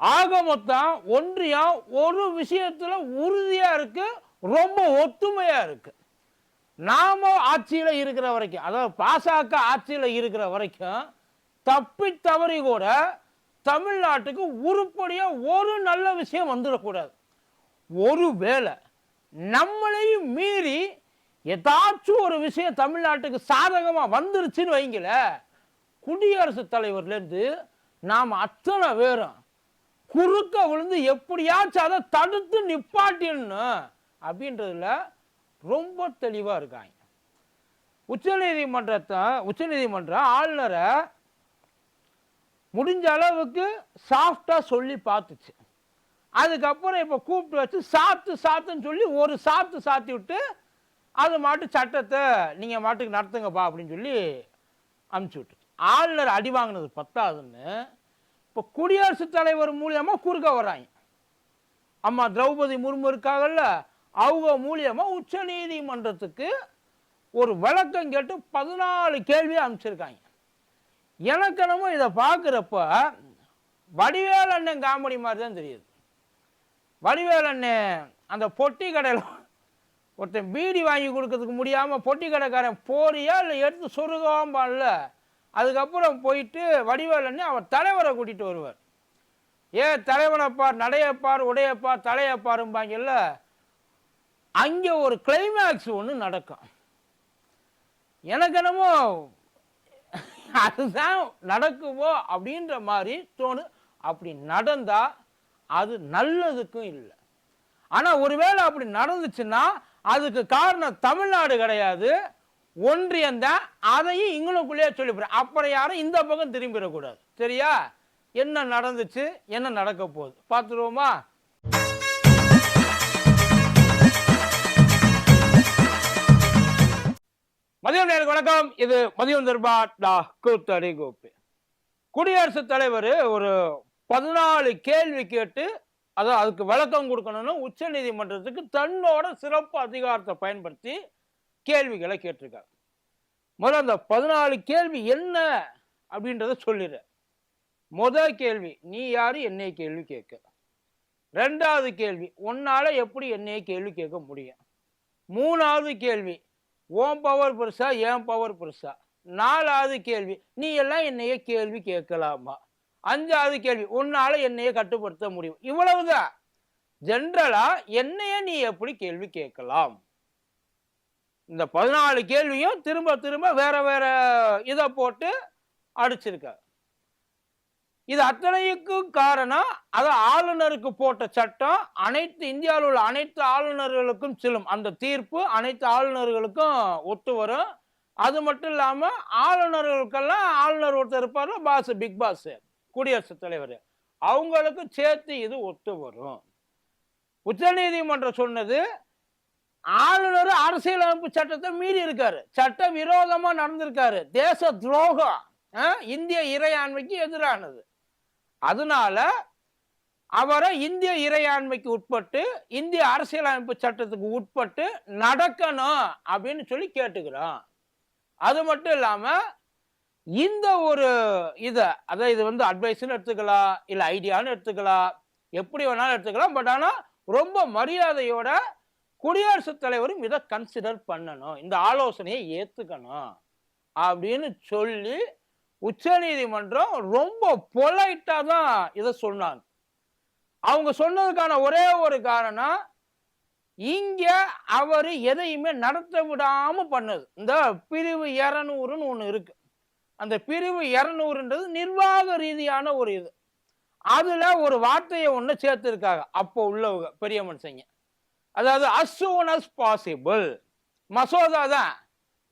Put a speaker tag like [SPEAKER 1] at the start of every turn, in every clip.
[SPEAKER 1] ஆக மொத்தம் ஒன்றியம் ஒரு விஷயத்தில் உறுதியாக இருக்கு ரொம்ப ஒத்துமையாக இருக்கு. நாம ஆட்சியில் இருக்கிற வரைக்கும் அதாவது பாசக ஆட்சியில் இருக்கிற வரைக்கும் தப்பி தவறி கூட தமிழ்நாட்டுக்கு உருப்படியாக ஒரு நல்ல விஷயம் வந்துடக்கூடாது. ஒருவேளை நம்மளையும் மீறி ஏதாச்சும் ஒரு விஷயம் தமிழ்நாட்டுக்கு சாதகமாக வந்துருச்சுன்னு வைங்கள குடியரசுத் தலைவர்லேருந்து நாம் அத்தனை பேரும் குறுக்க விழுந்து எப்படியாச்சும் அதை தடுத்து நிப்பாட்டிடணும் அப்படின்றதுல ரொம்ப தெளிவாக இருக்காங்க. உச்சநீதிமன்றத்தை உச்சநீதிமன்றம் ஆளுநரை முடிஞ்ச அளவுக்கு சாஃப்டாக சொல்லி பார்த்துச்சு. அதுக்கப்புறம் இப்போ கூப்பிட்டு வச்சு சாத்து சாத்துன்னு சொல்லி ஒரு சாத்து சாத்தி விட்டு அது மாட்டு சட்டத்தை நீங்கள் மாட்டுக்கு நடத்துங்கப்பா அப்படின்னு சொல்லி அமுச்சு விட்டு ஆளுநர் அடி வாங்கினது பத்தாதுன்னு இப்போ குடியரசுத் தலைவர் மூலியமாக குறுக்க வராங்க அம்மா திரௌபதி முர்மு இருக்காங்கல்ல அவங்க மூலியமாக உச்ச நீதிமன்றத்துக்கு ஒரு விளக்கம் கேட்டு பதினாலு கேள்வியை அனுப்பிச்சிருக்காங்க. எனக்கு என்னமோ இதை பார்க்குறப்ப வடிவேல் அண்ணன் காமெடி மாதிரி தான் தெரியுது. வடிவேல் அண்ணன் அந்த பொட்டி கடையில் ஒருத்தன் பீடி வாங்கி கொடுக்கறதுக்கு முடியாமல் பொட்டி கடைக்காரன் போறியா இல்லை எடுத்து சொருகாம்பான்ல அதுக்கப்புறம் போயிட்டு வடிவேலன்னு அவர் தலைவரை கூட்டிகிட்டு வருவார். ஏ தலைவனைப்பார் நடையப்பார் உடையப்பார் தலையப்பாரும்பாங்கல்ல அங்கே ஒரு கிளைமேக்ஸ் ஒன்று நடக்கும். எனக்கு என்னமோ அதுதான் நடக்குமோ அப்படின்ற மாதிரி தோணு அப்படி நடந்தா அது நல்லதுக்கும் இல்லை. ஆனால் ஒருவேளை அப்படி நடந்துச்சுன்னா அதுக்கு காரணம் தமிழ்நாடு கிடையாது. ஒன்றியம் தான் அதையும் இங்களுக்குள்ளேயே சொல்லிவிடும் அப்புறம் யாரும் இந்த பக்கம் திரும்பிடக்கூடாது சரியா? என்ன நடந்துச்சு? என்ன நடக்க போகுது? பார்த்துருவோமா? மதியம் நேருக்கு வணக்கம். இது மதியம் தர்பா டா கூத்தடி கோப்பி குடியரசுத் தலைவர் ஒரு பதினாலு கேள்வி கேட்டு அதான் அதுக்கு விளக்கம் கொடுக்கணும்னு உச்ச நீதிமன்றத்துக்கு தன்னோட சிறப்பு அதிகாரத்தை பயன்படுத்தி கேள்விகளை கேட்டிருக்காங்க முதல்ல அந்த பதினாலு கேள்வி என்ன அப்படின்றத சொல்லிடுற முதல் கேள்வி நீ யாரு? என்னைய கேள்வி கேட்க. ரெண்டாவது கேள்வி உன்னால எப்படி என்னைய கேள்வி கேட்க முடியும்? மூணாவது கேள்வி ஓம் பவர் பெருசா என் பவர் பெருசா? நாலாவது கேள்வி நீ எல்லாம் என்னைய கேள்வி கேட்கலாமா? அஞ்சாவது கேள்வி உன்னால என்னைய கட்டுப்படுத்த முடியும். இவ்வளவுதான். ஜென்ரலா என்னைய நீ எப்படி கேள்வி கேட்கலாம்? இந்த பதினாலு கேள்வியும் திரும்ப திரும்ப வேற வேற இதை போட்டு அடிச்சிருக்க இது அத்தனைக்கும் காரணம் அது ஆளுநருக்கு போட்ட சட்டம் அனைத்து இந்தியாவில் உள்ள அனைத்து ஆளுநர்களுக்கும் செல்லும் அந்த தீர்ப்பு அனைத்து ஆளுநர்களுக்கும் ஒத்து வரும். அது மட்டும் இல்லாமல் ஆளுநர்களுக்கெல்லாம் ஆளுநர் ஒருத்தர் இருப்பார் பாஸ் பிக் பாஸ் குடியரசுத் தலைவர். அவங்களுக்கு சேர்த்து இது ஒத்து வரும். உச்சநீதிமன்றம் சொன்னது ஆளுநர் அரசியலமைப்பு சட்டத்தை மீறி இருக்காரு. சட்ட விரோதமா நடந்திருக்காரு. தேச துரோகம் இந்திய இறையாண்மைக்கு எதிரானது. அதனால அவரை இந்திய இறையாண்மைக்கு உட்பட்டு இந்திய அரசியலமைப்பு சட்டத்துக்கு உட்பட்டு நடக்கணும் அப்படின்னு சொல்லி கேட்டுக்கிறோம். அது மட்டும் இல்லாம இந்த ஒரு இதை அதாவது இது வந்து அட்வைஸ்னு எடுத்துக்கலாம் இல்லை ஐடியான்னு எடுத்துக்கலாம் எப்படி வேணாலும் எடுத்துக்கலாம் பட் ஆனால் ரொம்ப மரியாதையோட குடியரசுத் தலைவரும் இதை கன்சிடர் பண்ணணும். இந்த ஆலோசனையை ஏற்றுக்கணும் அப்படின்னு சொல்லி உச்சநீதிமன்றம் ரொம்ப பொலைட்டாக தான் இதை சொன்னாங்க. அவங்க சொன்னதுக்கான ஒரே ஒரு காரணம் இங்கே அவர் எதையுமே நடத்த விடாமல் பண்ணது. இந்த பிரிவு இரநூறுன்னு ஒன்று இருக்கு. அந்த பிரிவு இரநூறுன்றது நிர்வாக ரீதியான ஒரு இது. அதில் ஒரு வார்த்தையை ஒன்று சேர்த்துருக்காங்க. அப்போ உள்ளவங்க பெரிய மனுஷங்க அதாவது அஸ் சூன் அஸ் பாசிபிள் மசோதா தான்.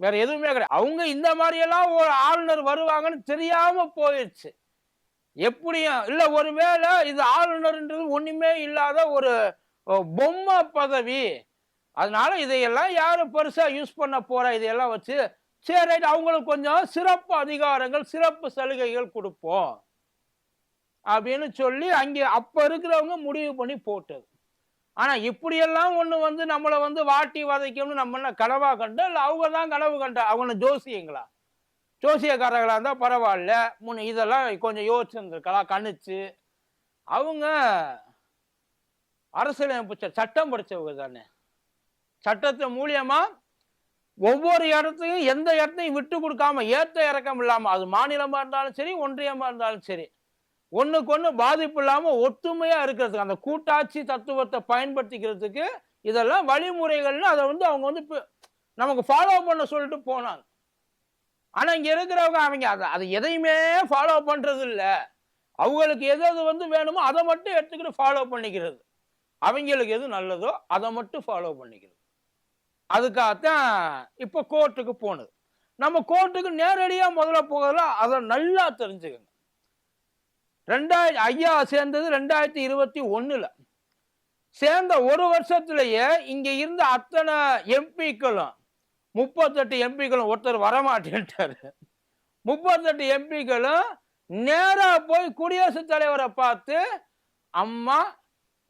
[SPEAKER 1] வேற எதுவுமே கிடையாது. அவங்க இந்த மாதிரியெல்லாம் ஒரு ஆளுநர் வருவாங்கன்னு தெரியாம போயிடுச்சு. எப்படியும் இல்லை ஒருவேளை இது ஆளுநர்ன்றது ஒன்றுமே இல்லாத ஒரு பொம்மை பதவி. அதனால இதையெல்லாம் யாரும் பெருசாக யூஸ் பண்ண போகிறா இதையெல்லாம் வச்சு சரி ரைட் அவங்களுக்கு கொஞ்சம் சிறப்பு அதிகாரங்கள் சிறப்பு சலுகைகள் கொடுப்போம். அப்படின்னு சொல்லி அங்கே அப்போ இருக்கிறவங்க முடிவு பண்ணி போட்டது. ஆனா இப்படியெல்லாம் ஒண்ணு வந்து நம்மளை வந்து வாட்டி வதைக்கணும்னு நம்ம என்ன கனவா கண்டோம் இல்லை அவங்க தான் கனவு கண்ட அவங்க ஜோசியங்களா? ஜோசியக்காரர்களா இருந்தா பரவாயில்ல. முன் இதெல்லாம் கொஞ்சம் யோசிச்சுருந்துருக்கலாம் கணிச்சு. அவங்க அரசியலமைப்பு சட்டம் படிச்சவங்க தானே. சட்டத்தை மூலியமா ஒவ்வொரு இடத்தையும் எந்த இடத்தையும் விட்டு கொடுக்காம ஏற்ற இறக்கம் இல்லாமல் அது மாநிலமாக இருந்தாலும் சரி ஒன்றியமாக இருந்தாலும் சரி ஒன்றுக்கு ஒன்று பாதிப்பு இல்லாமல் ஒத்துமையா இருக்கிறதுக்கு அந்த கூட்டாட்சி தத்துவத்தை பயன்படுத்திக்கிறதுக்கு இதெல்லாம் வழிமுறைகள்னு அதை வந்து அவங்க வந்து நமக்கு ஃபாலோ பண்ண சொல்லிட்டு போனாங்க. ஆனால் இங்கே இருக்கிறவங்க அவங்க அதை அதை எதையுமே ஃபாலோ பண்ணுறது இல்லை. அவங்களுக்கு எது எது வந்து வேணுமோ அதை மட்டும் எடுத்துக்கிட்டு ஃபாலோ பண்ணிக்கிறது. அவங்களுக்கு எது நல்லதோ அதை மட்டும் ஃபாலோ பண்ணிக்கிறது. அதுக்காகத்தான் இப்போ கோர்ட்டுக்கு போனது. நம்ம கோர்ட்டுக்கு நேரடியாக முதல்ல போகிறதுல அதை நல்லா தெரிஞ்சுக்கங்க. ரெண்டாயிரத்தி ஐயா சேர்ந்தது ரெண்டாயிரத்தி இருபத்தி ஒன்றில் சேர்ந்த ஒரு வருஷத்துலேயே இங்கே இருந்த அத்தனை எம்பிக்களும் முப்பத்தெட்டு எம்பிக்களும் ஒருத்தர் வரமாட்டேன்ட்டார். முப்பத்தெட்டு எம்பிக்களும் நேராக போய் குடியரசுத் தலைவரை பார்த்து அம்மா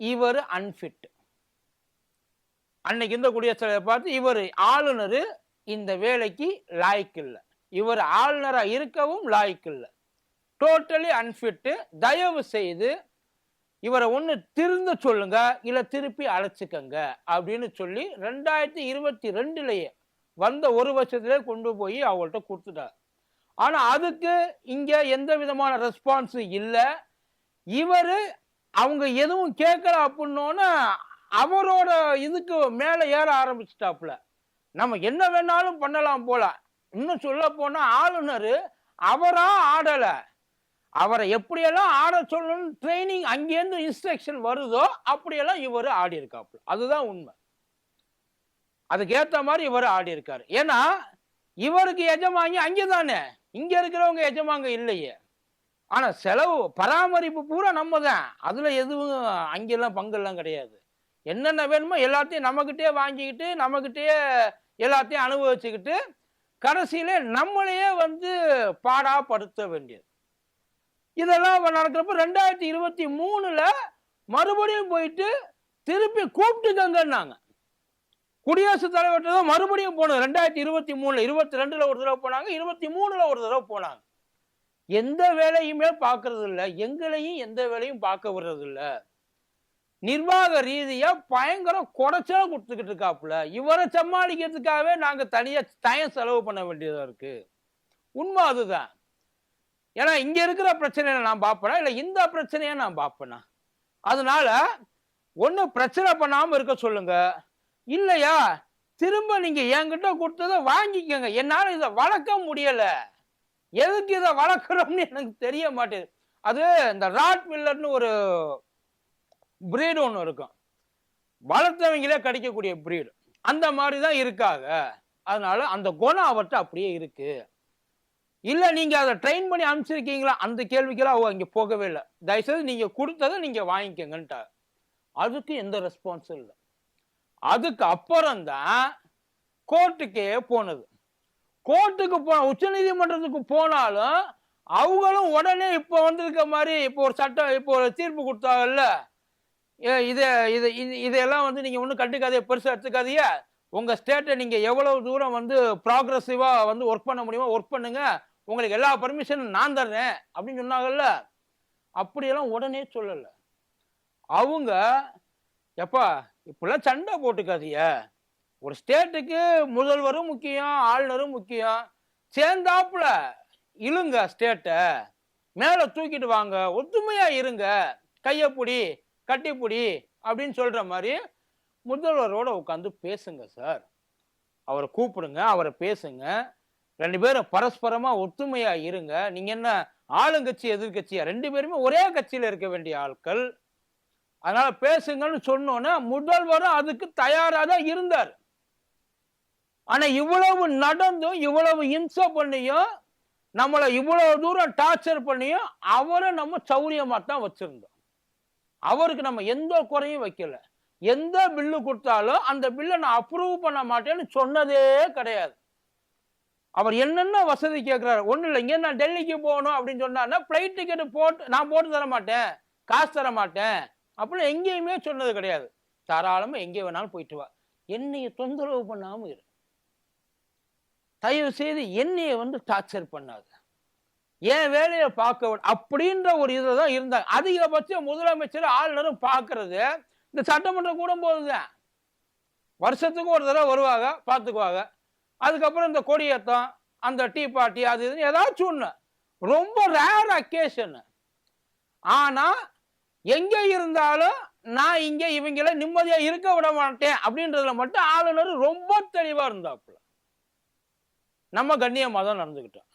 [SPEAKER 1] இவர் அன்ஃபிட் அன்னைக்கு இந்த குடியரசுத் தலைவரை பார்த்து இவர் ஆளுநர் இந்த வேலைக்கு லாய்க்கு இல்லை இவர் ஆளுநராக இருக்கவும் லாய்க்கு இல்லை டோட்டலி அன்ஃபிட்டு தயவு செய்து இவரை ஒன்று திருந்த சொல்லுங்க இல்லை திருப்பி அழைச்சிக்கங்க அப்படின்னு சொல்லி ரெண்டாயிரத்தி இருபத்தி ரெண்டுலேயே வந்த ஒரு வருஷத்துலேயே கொண்டு போய் அவங்கள்ட்ட கொடுத்துட்டார். ஆனால் அதுக்கு இங்கே எந்த விதமான ரெஸ்பான்ஸும் இல்லை. இவர் அவங்க எதுவும் கேட்கல அப்படின்னோன்னு அவரோட இதுக்கு மேலே ஏற ஆரம்பிச்சிட்டாப்புல. நம்ம என்ன வேணாலும் பண்ணலாம் போல. இன்னும் சொல்ல போனால் ஆளுநர் அவராக ஆடலை. அவரை எப்படியெல்லாம் ஆட சொல்லணும்னு ட்ரைனிங் அங்கேருந்து இன்ஸ்ட்ரக்ஷன் வருதோ அப்படியெல்லாம் இவர் ஆடி இருக்காப்புல அதுதான் உண்மை. அதுக்கேற்ற மாதிரி இவர் ஆடி இருக்காரு ஏன்னா இவருக்கு எஜமானி அங்கே தானே இங்க இருக்கிறவங்க எஜமாங்க இல்லையே. ஆனா செலவு பராமரிப்பு பூரா நம்ம தான் அதுல எதுவும் அங்கெல்லாம் பங்கெல்லாம் கிடையாது. என்னென்ன வேணுமோ எல்லாத்தையும் நம்மகிட்டயே வாங்கிக்கிட்டு நம்மகிட்டயே எல்லாத்தையும் அனுபவிச்சுக்கிட்டு கடைசியில நம்மளையே வந்து பாடாப்படுத்த வேண்டியது. இதெல்லாம் நடக்கிறப்ப ரெண்டாயிரத்தி இருபத்தி மூணுல மறுபடியும் போயிட்டு திருப்பி கூப்பிட்டுக்கங்கன்னாங்க குடியரசுத் தலைவர்கிட்ட தான் மறுபடியும் போனது. ரெண்டாயிரத்தி இருபத்தி மூணுல இருபத்தி ரெண்டுல ஒரு தடவை போனாங்க இருபத்தி மூணுல ஒரு தடவை போனாங்க. எந்த வேலையுமே பார்க்கறது இல்லை எங்களையும் எந்த வேலையும் பார்க்க விடுறது இல்லை நிர்வாக ரீதியா பயங்கர குடைச்சலா கொடுத்துக்கிட்டு இருக்காப்புல. இவரை சமாளிக்கிறதுக்காகவே நாங்கள் தனியா தயம் செலவு பண்ண வேண்டியதா இருக்கு. உண்மை அதுதான். ஏன்னா இங்கே இருக்கிற பிரச்சனையை நான் பார்ப்பேனா இல்லை இந்த பிரச்சனையை நான் பார்ப்பேனா அதனால ஒன்றும் பிரச்சனை பண்ணாமல் இருக்க சொல்லுங்க. இல்லையா? திரும்ப நீங்கள் என்கிட்ட கொடுத்ததை வாங்கிக்கோங்க. என்னால் இதை வளர்க்க முடியலை. எதுக்கு இதை வளர்க்குறோம்னு எனக்கு தெரிய மாட்டேது அது இந்த ராட் மில்லர்னு ஒரு பிரீடு ஒன்று இருக்கும். வளர்த்தவங்களே கிடைக்கக்கூடிய பிரீடு அந்த மாதிரி தான் இருக்காங்க. அதனால அந்த குணம் அவர்கிட்ட அப்படியே இருக்குது இல்லை நீங்கள் அதை ட்ரெயின் பண்ணி அனுப்பிச்சிருக்கீங்களா? அந்த கேள்விக்கெல்லாம் அவங்க இங்கே போகவே இல்லை. தயவுசெய்து நீங்கள் கொடுத்ததை நீங்கள் வாங்கிக்கங்கன்ட்டார் அதுக்கு எந்த ரெஸ்பான்ஸும் இல்லை. அதுக்கு அப்புறம் தான் கோர்ட்டுக்கே போனது. கோர்ட்டுக்கு போ உச்ச நீதிமன்றத்துக்கு போனாலும் அவங்களும் உடனே இப்போ வந்திருக்க மாதிரி இப்போ ஒரு சட்டம் இப்போ ஒரு தீர்ப்பு கொடுத்தாங்கல்ல. ஏ, இதை இது இது- இதையெல்லாம் வந்து நீங்கள் ஒன்றும் கண்டுக்காதே பெருசாக எடுத்துக்காதீங்க. உங்கள் ஸ்டேட்டை நீங்கள் எவ்வளவு தூரம் வந்து ப்ராக்ரஸிவாக வந்து ஒர்க் பண்ண முடியுமோ ஒர்க் பண்ணுங்கள் உங்களுக்கு எல்லா பர்மிஷனும் நான் தர்றேன் அப்படின்னு சொன்னாங்கல்ல? அப்படியெல்லாம் உடனே சொல்லலை. அவங்க எப்பா இப்படிலாம் சண்டை போட்டுக்காதீங்க. ஒரு ஸ்டேட்டுக்கு முதல்வரும் முக்கியம் ஆளுநரும் முக்கியம். சேர்ந்தாப்புல இழுங்க ஸ்டேட்டை மேலே தூக்கிட்டு வாங்க. ஒத்துமையாக இருங்க. கையப்பிடி கட்டிப்பிடி அப்படின்னு சொல்கிற மாதிரி முதல்வரோட உட்காந்து பேசுங்க சார். அவரை கூப்பிடுங்க அவரை பேசுங்க. ரெண்டு பேரும் பரஸ்பரமா ஒற்றுமையா இருங்க. நீங்க என்ன ஆளுங்கட்சி எதிர்கட்சியா? ரெண்டு பேருமே ஒரே கட்சியில இருக்க வேண்டிய ஆட்கள். அதனால பேசுங்கன்னு சொன்னோன்னே முதல்வரும் அதுக்கு தயாரா தான் இருந்தார். ஆனா இவ்வளவு நடந்தும் இவ்வளவு இன்ச பண்ணியும் நம்மளை இவ்வளவு தூரம் டார்ச்சர் பண்ணியும் அவரை நம்ம சௌரியமா தான் வச்சிருந்தோம். அவருக்கு நம்ம எந்த குறையும் வைக்கல. எந்த பில்லு கொடுத்தாலும் அந்த பில்லை நான் அப்ரூவ் பண்ண மாட்டேன்னு சொன்னதே கிடையாது. அவர் என்னென்ன வசதி கேட்குறாரு ஒன்றும் இல்லை. இங்கே நான் டெல்லிக்கு போகணும் அப்படின்னு சொன்னார்னா ஃப்ளைட் டிக்கெட் போட்டு நான் போட்டு தர மாட்டேன். காசு தர மாட்டேன். அப்படின்னு எங்கேயுமே சொன்னது கிடையாது. தாராளமாக எங்கே வேணாலும் போயிட்டு வா. என்னைய தொந்தரவு பண்ணாமல் இரு. தயவு செய்து என்னைய வந்து டார்ச்சர் பண்ணாத. என் வேலையை பார்க்க அப்படின்ற ஒரு இதில் தான் இருந்தாங்க. அதிகபட்சம் முதலமைச்சர் ஆளுநரும் பார்க்கறது இந்த சட்டமன்றம் கூடும் போதுதான். வருஷத்துக்கு ஒரு தடவை வருவாங்க பார்த்துக்குவாங்க. அதுக்கப்புறம் இந்த கொடியேற்றம் அந்த டீ பார்ட்டி அது இதுன்னு ஏதாச்சும் ஒன்று ரொம்ப ரேர் அக்கேஷன் ஆனால் எங்கே இருந்தாலும் நான் இங்கே இவங்கள நிம்மதியாக இருக்க விட மாட்டேன் அப்படின்றதுல மட்டும் ஆளுநர் ரொம்ப தெளிவாக இருந்தாப்புல. நம்ம கண்ணியமாக தான் நடந்துக்கிட்டோம்.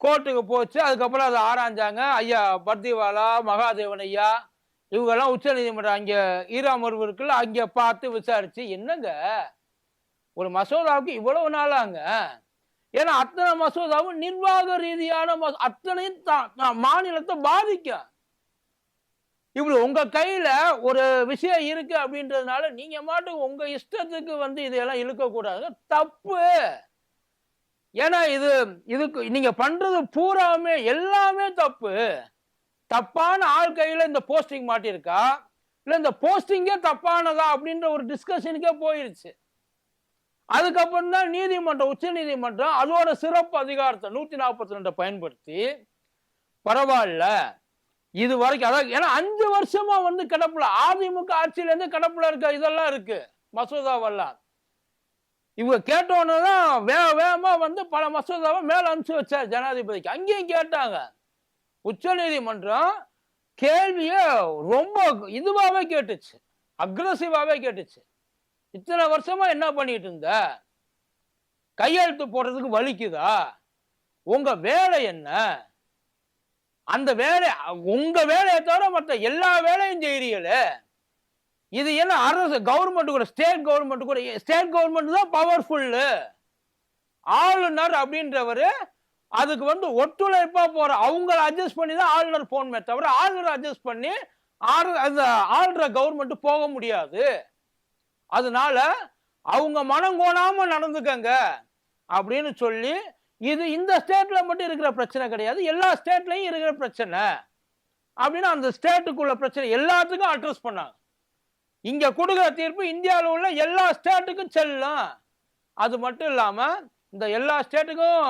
[SPEAKER 1] கோர்ட்டுக்கு போச்சு அதுக்கப்புறம் அதை ஆராய்ஞ்சாங்க. ஐயா பர்திவாலா மகாதேவன் ஐயா இவங்கெல்லாம் உச்ச நீதிமன்றம் அங்க ஈராமர்வு இருக்குல்ல அங்கே பார்த்து விசாரிச்சு என்னங்க? ஒரு மசோதாவுக்கு இவ்வளவு நாளாங்க. ஏன்னா அத்தனை மசோதாவும் நிர்வாக ரீதியான மசோ- அத்தனையும் தா- மாநிலத்தை பாதிக்கும் இப்படி உங்க கையில ஒரு விஷயம் இருக்கு அப்படின்றதுனால நீங்க மாட்டுக்கு உங்க இஷ்டத்துக்கு வந்து இதையெல்லாம் இழுக்க கூடாது தப்பு. ஏன்னா இது இதுக்கு நீங்க பண்றது பூராமே எல்லாமே தப்பு. தப்பான ஆள் கையில இந்த போஸ்டிங் மாட்டியிருக்கா? இல்ல இந்த போஸ்டிங்கே தப்பானதா அப்படின்ற ஒரு டிஸ்கஷனுக்கே போயிருச்சு. அதுக்கப்புறம் தான் நீதிமன்றம் உச்ச நீதிமன்றம் அதோட சிறப்பு அதிகாரத்தை நூத்தி நாற்பத்தி ரெண்டை பயன்படுத்தி பரவாயில்ல. இது வரைக்கும் அதாவது ஏன்னா அஞ்சு வருஷமா வந்து கிடப்புல அதிமுக ஆட்சியில இருந்து கிடப்புல இருக்க இதெல்லாம் இருக்கு மசோதாவெல்லாம். இவங்க கேட்டோன்னு தான் வேக வேகமா வந்து பல மசோதாவை மேல அனுப்பிச்சு வச்சார் ஜனாதிபதிக்கு. அங்கேயும் கேட்டாங்க. உச்ச நீதிமன்றம் கேள்விய ரொம்ப இதுவாகவே கேட்டுச்சு அக்ரஸிவாகவே கேட்டுச்சு. இத்தனை வருஷமா என்ன பண்ணிட்டு இருந்த? கையெழுத்து போடுறதுக்கு வலிக்குதா? உங்க வேலை என்ன? அந்த வேலை உங்க வேலையை தவிர மற்ற எல்லா வேலையும் செய்றீங்களே? இது என்ன அரசு கவர்மெண்ட் கூட ஸ்டேட் கவர்மெண்ட் கூட ஸ்டேட் கவர்மெண்ட் தான் பவர்ஃபுல்லு ஆளுநர் அப்படின்றவர் அதுக்கு வந்து ஒத்துழைப்பாக போகிற அவங்கள அட்ஜஸ்ட் பண்ணி தான் ஆளுநர் போகணுமே தவிர ஆளுநர் அட்ஜஸ்ட் பண்ணி ஆளு அந்த ஆளுற கவர்மெண்ட் போக முடியாது. அதனால அவங்க மனம் கோணாம நடந்துக்கங்க அப்படின்னு சொல்லி இது இந்த ஸ்டேட்ல மட்டும் இருக்கிற பிரச்சனை கிடையாது. எல்லா ஸ்டேட்லையும் இருக்கிற பிரச்சனை. அப்படின்னு அந்த ஸ்டேட்டுக்குள்ள பிரச்சனை எல்லாத்துக்கும் அட்ரஸ் பண்ணாங்க. இங்க கொடுக்குற தீர்ப்பு இந்தியாவில் உள்ள எல்லா ஸ்டேட்டுக்கும் செல்லும். அது மட்டும் இல்லாம இந்த எல்லா ஸ்டேட்டுக்கும்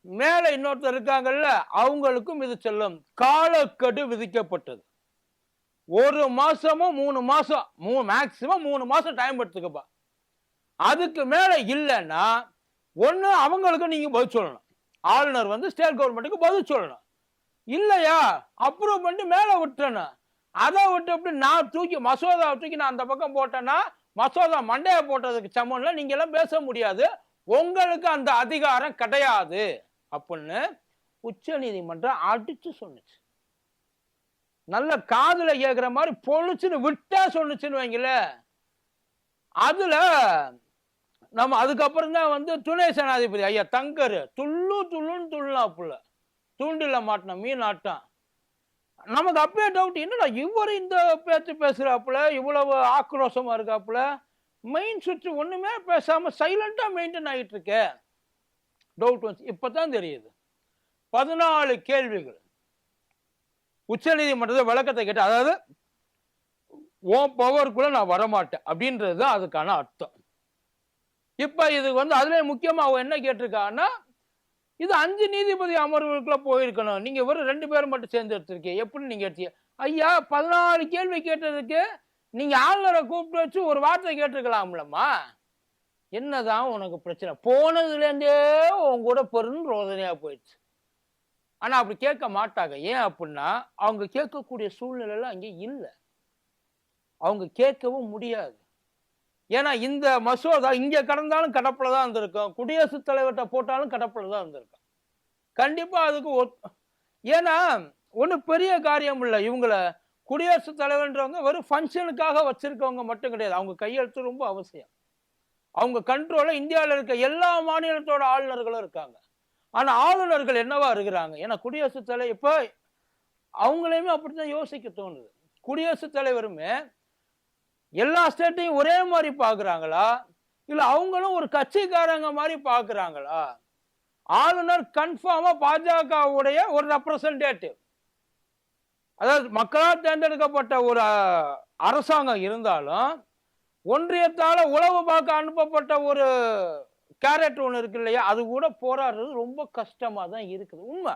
[SPEAKER 1] மேல இன்னொருத்தர் இருக்காங்கல்ல அவங்களுக்கும் இது செல்லும். காலக்கெடு விதிக்கப்பட்டது. ஒரு மாசமும் மூணு மாசம் மூ மேக்சிமம் மூணு மாசம் டைம் எடுத்துக்கப்பா. அதுக்கு மேல இல்லைன்னா ஒன்று அவங்களுக்கு நீங்க பதில் சொல்லணும். ஆளுநர் வந்து ஸ்டேட் கவர்மெண்ட்டுக்கு பதில் சொல்லணும். இல்லையா? அப்ரூவ் பண்ணிட்டு மேலே விட்டுறணும். அதை விட்டு அப்படி நான் தூக்கி மசோதாவை தூக்கி நான் அந்த பக்கம் போட்டேன்னா மசோதா மண்டையை போட்டதுக்கு சமம்ல நீங்க எல்லாம் பேச முடியாது. உங்களுக்கு அந்த அதிகாரம் கிடையாது. அப்படின்னு உச்ச நீதிமன்றம் அடிச்சு சொன்னுச்சு. நல்ல காதுல கேக்குற மாதிரி பொழுச்சுன்னு விட்டா சொன்னுச்சுன்னு வைங்களேன் அதுல நம்ம அதுக்கப்புறம் தான் வந்து துணை சேனாதிபதி ஐயா தங்கர் துள்ளு துள்ளுன்னு துள்ளாப்புல தூண்டில மாட்டின மீன் ஆட்டம். நமக்கு அப்பயே டவுட் என்னடா இவர் இந்த பேச்சு பேசுறாப்புல இவ்வளவு ஆக்ரோஷமா இருக்காப்புல? மெயின் சுற்று ஒண்ணுமே பேசாம சைலண்டா மெயின்டைன் ஆகிட்டு இருக்கே. டவுட் வந்து இப்பதான் தெரியுது. பதினாலு கேள்விகள். உச்சநீதிமன்றத்தை விளக்கத்தை கேட்டு அதாவது உன் பவருக்குள்ள நான் வரமாட்டேன். அப்படின்றது தான் அதுக்கான அர்த்தம். இப்போ இது வந்து அதுல முக்கியமாக அவன் என்ன கேட்டிருக்காங்கன்னா இது அஞ்சு நீதிபதி அமர்வுக்குள்ள போயிருக்கணும். நீங்க வெறும் ரெண்டு பேரும் மட்டும் சேர்ந்து எடுத்திருக்கீங்க. எப்படி நீங்க எடுத்தீங்க? ஐயா பதினாலு கேள்வி கேட்டதுக்கு நீங்க ஆளுநரை கூப்பிட்டு வச்சு ஒரு வார்த்தை கேட்டிருக்கலாம்லம்மா. என்னதான் உனக்கு பிரச்சனை? போனதுலேருந்தே உன் கூட பெரும் ரோதனையா போயிடுச்சு. ஆனால் அப்படி கேட்க மாட்டாங்க. ஏன் அப்படின்னா அவங்க கேட்கக்கூடிய சூழ்நிலைலாம் அங்கே இல்லை. அவங்க கேட்கவும் முடியாது. ஏன்னா இந்த மசோதா இங்கே கடந்தாலும் கடப்பில் தான் இருந்திருக்கும். குடியரசுத் தலைவர்கிட்ட போட்டாலும் கடப்பில் தான் இருந்திருக்கும். கண்டிப்பாக அதுக்கு ஒத்- ஏன்னா ஒன்றும் பெரிய காரியம் இல்லை. இவங்களை குடியரசுத் தலைவர்ன்றவங்க வெறும் ஃபங்க்ஷனுக்காக வச்சுருக்கவங்க மட்டும் கிடையாது. அவங்க கையெழுத்து ரொம்ப அவசியம். அவங்க கண்ட்ரோலில் இந்தியாவில் இருக்க எல்லா மாநிலத்தோட ஆளுநர்களும் இருக்காங்க. ஆனா ஆளுநர்கள் என்னவா இருக்கிறாங்க? ஏன்னா குடியரசுத் தலைவர் இப்போ அவங்களையுமே அப்படித்தான் யோசிக்க தோணுது. குடியரசுத் தலைவருமே எல்லா ஸ்டேட்டையும் ஒரே மாதிரி பாக்குறாங்களா இல்ல அவங்களும் ஒரு கட்சிக்காரங்க மாதிரி பாக்குறாங்களா ஆளுநர் கன்ஃபார்மா பாஜகவுடைய ஒரு ரெப்ரசன்டேட்டிவ் அதாவது மக்களால் தேர்ந்தெடுக்கப்பட்ட ஒரு அரசாங்கம் இருந்தாலும் ஒன்றியத்தால உளவு பார்க்க அனுப்பப்பட்ட ஒரு கேரட் ஒன்று இருக்கு இல்லையா அது கூட போராடுறது ரொம்ப கஷ்டமாக தான் இருக்குது. உண்மை.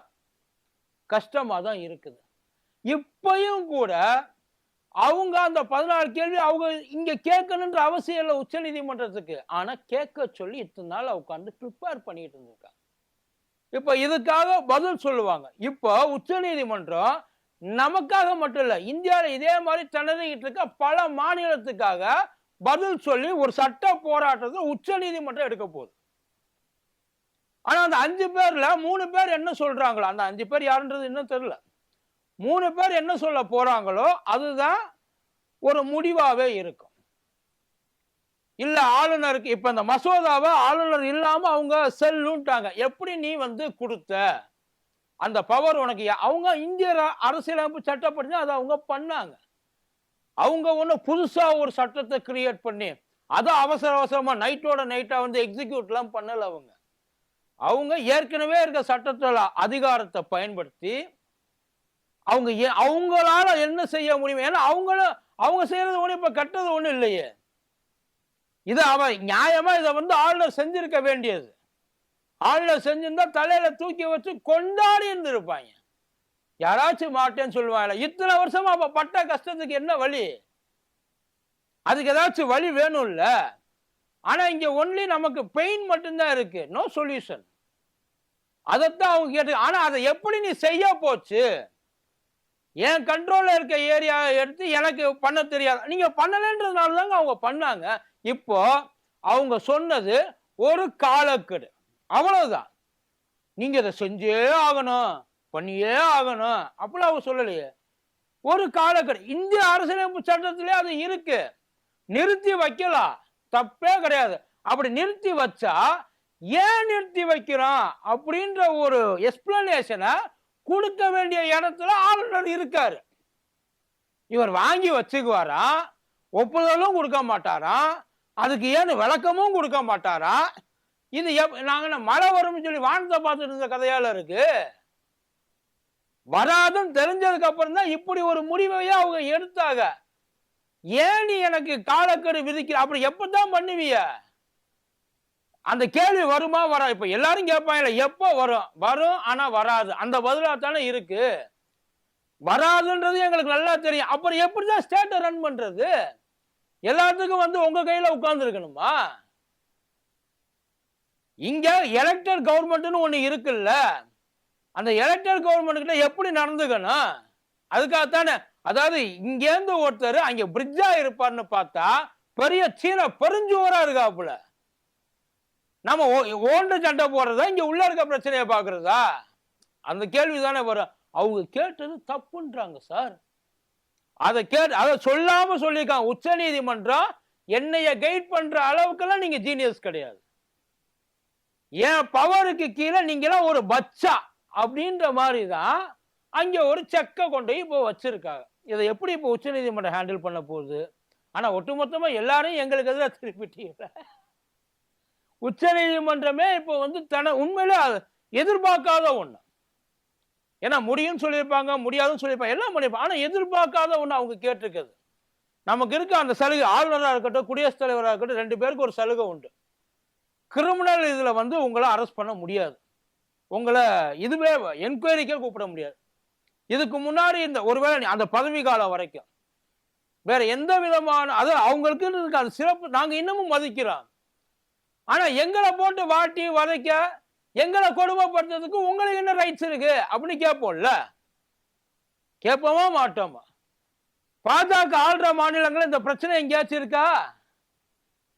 [SPEAKER 1] கஷ்டமாக தான் இருக்குது. இப்பையும் கூட அவங்க அந்த பதினாலு கேள்வி அவங்க இங்கே கேட்கணுன்ற அவசியம் இல்லை உச்ச நீதிமன்றத்துக்கு. ஆனால் கேட்க சொல்லி இத்தனை நாள் உட்காந்து ப்ரிப்பேர் பண்ணிட்டு இருந்திருக்காங்க. இப்போ இதுக்காக பதில் சொல்லுவாங்க. இப்போ உச்ச நீதிமன்றம் நமக்காக மட்டும் இல்லை இந்தியாவில் இதே மாதிரி திணறிக்கிட்டு இருக்க பல மாநிலத்துக்காக பதில் சொல்லி ஒரு சட்ட போராட்டத்தை உச்ச நீதிமன்றம் எடுக்க போகுது. ஆனா அந்த அஞ்சு பேர்ல மூணு பேர் என்ன சொல்றாங்களோ அந்த அஞ்சு பேர் யாருன்றது இன்னும் தெரியல. மூணு பேர் என்ன சொல்ல போறாங்களோ அதுதான் ஒரு முடிவாவே இருக்கும். இல்ல ஆளுநருக்கு இப்ப இந்த மசோதாவை ஆளுநர் இல்லாம அவங்க செல்லுன்ட்டாங்க. எப்படி நீ வந்து கொடுத்த? அந்த பவர் உனக்கு அவங்க இந்திய ர- அரசியலமைப்பு சட்டப்படி தான் அதை அவங்க பண்ணாங்க. அவங்க ஒன்று புதுசாக ஒரு சட்டத்தை கிரியேட் பண்ணி அதை அவசர அவசரமாக நைட்டோட நைட்டாக வந்து எக்ஸிக்யூட்லாம் பண்ணலை அவங்க. அவங்க ஏற்கனவே இருக்க சட்டத்தில் அதிகாரத்தை பயன்படுத்தி அவங்க அவங்களால என்ன செய்ய முடியும்? ஏன்னா அவங்களும் அவங்க செய்யறது ஒன்றும் இப்போ கட்டது ஒன்றும் இல்லையே. இதை அவன் நியாயமாக இதை வந்து ஆளுநர் செஞ்சிருக்க வேண்டியது. ஆளுநர் செஞ்சிருந்தா தலையில தூக்கி வச்சு கொண்டாடி இருந்திருப்பாங்க யாராச்சும் மாட்டேன்னு சொல்லுவாங்க இத்தனை வருஷமா அப்ப பட்ட கஷ்டத்துக்கு என்ன வழி? அதுக்கு ஏதாச்சும் வழி வேணும்ல? ஆனா இங்க ஒன்லி நமக்கு பெயின் மட்டும்தான் இருக்கு. நோ சொல்யூஷன் அதைத்தான் அவங்க கேட்டு ஆனா அதை எப்படி நீ செய்ய போச்சு? என் கண்ட்ரோல்ல இருக்க ஏரியா எடுத்து எனக்கு பண்ண தெரியாது. நீங்க பண்ணலன்றதுனால தாங்க அவங்க பண்ணாங்க. இப்போ அவங்க சொன்னது ஒரு காலக்கெடு. அவ்வளவுதான். நீங்க இதை செஞ்சே ஆகணும். பண்ணியே ஆகணும். அப்படிலாம் அவங்க சொல்லலையே. ஒரு காலக்கெடு இந்திய அரசியலமைப்பு சட்டத்திலே அது இருக்கு. நிறுத்தி வைக்கலாம் தப்பே கிடையாது. அப்படி நிறுத்தி வச்சா ஏன் நிறுத்தி வைக்கிறோம் அப்படின்ற ஒரு எக்ஸ்பிளனேஷனை கொடுக்க வேண்டிய இடத்துல ஆளுநர் இருக்காரு. இவர் வாங்கி வச்சுக்குவாராம் ஒப்புதலும் கொடுக்க மாட்டாராம் அதுக்கு ஏன்னு விளக்கமும் கொடுக்க மாட்டாரா? இது எப் நாங்கள் என்ன மழை வரும்னு சொல்லி வானத்தை பார்த்துட்டு இருந்த கதையால இருக்குது வராதுன்னு தெரிஞ்சதுக்கு அப்புறம் தான் இப்படி ஒரு முடிவையே அவங்க எடுத்தாங்க. ஏன் நீ எனக்கு காலக்கெடு விதிக்கிற? அப்படி எப்பதான் பண்ணுவிய? அந்த கேள்வி வருமா வரா? இப்ப எல்லாரும் கேட்பாங்க எப்போ வரும்? வரும் ஆனா வராது. அந்த பதிலாக தானே இருக்கு. வராதுன்றது எங்களுக்கு நல்லா தெரியும். அப்புறம் எப்படிதான் ஸ்டேட்டை ரன் பண்றது? எல்லாத்துக்கும் வந்து உங்க கையில உட்கார்ந்து இருக்கணுமா இங்க எலெக்டட் கவர்மெண்ட்னு ஒண்ணு இருக்குல்ல. அந்த எலெக்டட் கவர்மெண்ட் கிட்ட எப்படி நடந்துக்கணும்? அதுக்காகத்தானே அதாவது இங்கேருந்து ஒருத்தர் அங்கே பிரிட்ஜா இருப்பார்னு பார்த்தா பெரிய சீன பெருஞ்சுவரா இருக்காப்புல. நம்ம ஓ- ஓண்டு சண்டை போடுறதா இங்கே உள்ள இருக்க பிரச்சனையை பார்க்குறதா? அந்த கேள்வி தானே வரும். அவங்க கேட்டது தப்புன்றாங்க சார். அதை கேட்டு அதை சொல்லாம சொல்லியிருக்காங்க. உச்ச நீதிமன்றம் என்னைய கைட் பண்ற அளவுக்கெல்லாம் நீங்க ஜீனியஸ் கிடையாது. என் பவருக்கு கீழே நீங்களாம் ஒரு பச்சா. அப்படின்ற மாதிரி தான் அங்கே ஒரு செக்கை கொண்டு போய் இப்போ வச்சுருக்காங்க. இதை எப்படி இப்போ உச்ச நீதிமன்றம் ஹேண்டில் பண்ண போகுது? ஆனால் ஒட்டுமொத்தமாக எல்லாரும் எங்களுக்கு எதிராக திருப்பிட்டீங்க உச்ச நீதிமன்றமே இப்போ வந்து தன உண்மையிலே அது எதிர்பார்க்காத ஒன்று ஏன்னா முடியும்னு சொல்லியிருப்பாங்க முடியாதுன்னு சொல்லியிருப்பாங்க எல்லாம் பண்ணியிருப்பாங்க. ஆனால் எதிர்பார்க்காத ஒன்று அவங்க கேட்டிருக்குது நமக்கு இருக்க அந்த சலுகை ஆளுநராக இருக்கட்டும் குடியரசுத் தலைவராக இருக்கட்டும் ரெண்டு பேருக்கு ஒரு சலுகை உண்டு. கிரிமினல் இதில் வந்து உங்களை அரெஸ்ட் பண்ண முடியாது. உங்களை இதுவே என்கொயரிக்கே கூப்பிட முடியாது. இதுக்கு முன்னாடி இந்த ஒருவேளை நீ- அந்த பதவி காலம் வரைக்கும் வேற எந்த விதமான அது அவங்களுக்கு இருக்க அந்த சிறப்பு. நாங்கள் இன்னமும் மதிக்கிறோம். ஆனால் எங்களை போட்டு வாட்டி வதைக்க எங்களை கொடுமைப்படுத்துறதுக்கு உங்களுக்கு என்ன ரைட்ஸ் இருக்கு? அப்படின்னு கேட்போம்ல. கேட்போமா மாட்டோமா? பாஜக ஆள்ற மாநிலங்கள் இந்த பிரச்சனை எங்கேயாச்சும் இருக்கா?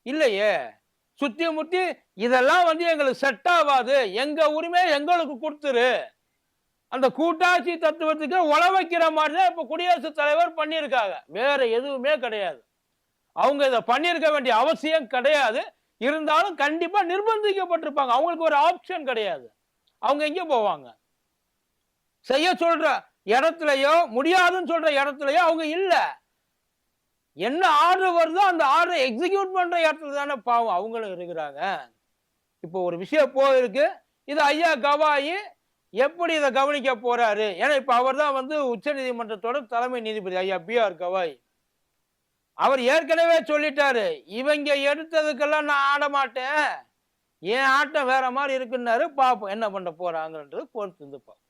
[SPEAKER 1] இல்லையே. சுத்தி முத்தி இதெல்லாம் வந்து எங்களுக்கு செட் ஆகாது. எங்க உரிமை எங்களுக்கு கொடுத்துரு. அந்த கூட்டாட்சி தத்துவத்துக்கு உழ வைக்கிற மாதிரி தான் இப்ப குடியரசுத் தலைவர் பண்ணியிருக்காங்க. வேற எதுவுமே கிடையாது. அவங்க இதை பண்ணியிருக்க வேண்டிய அவசியம் கிடையாது. இருந்தாலும் கண்டிப்பா நிர்பந்திக்கப்பட்டிருப்பாங்க. அவங்களுக்கு ஒரு ஆப்ஷன் கிடையாது. அவங்க எங்க போவாங்க? செய்ய சொல்ற இடத்துலயோ முடியாதுன்னு சொல்ற இடத்துலயோ அவங்க இல்ல. என்ன ஆர்டர் வருதோ அந்த ஆர்டரை எக்ஸிக்யூட் பண்ற இடத்துல தானே பாவம் அவங்களும் இருக்கிறாங்க. இப்போ ஒரு விஷயம் போயிருக்கு. இது ஐயா கவாயி எப்படி இதை கவனிக்க போறாரு? ஏன்னா இப்போ அவர் தான் வந்து உச்ச நீதிமன்றத்தோட தலைமை நீதிபதி ஐயா பி ஆர் கவாய். அவர் ஏற்கனவே சொல்லிட்டாரு இவங்க எடுத்ததுக்கெல்லாம் நான் ஆட மாட்டேன். என் ஆட்டம் வேற மாதிரி இருக்குன்னாரு பார்ப்போம் என்ன பண்ண போறாங்கன்றது பொறுத்து இருந்துப்போம்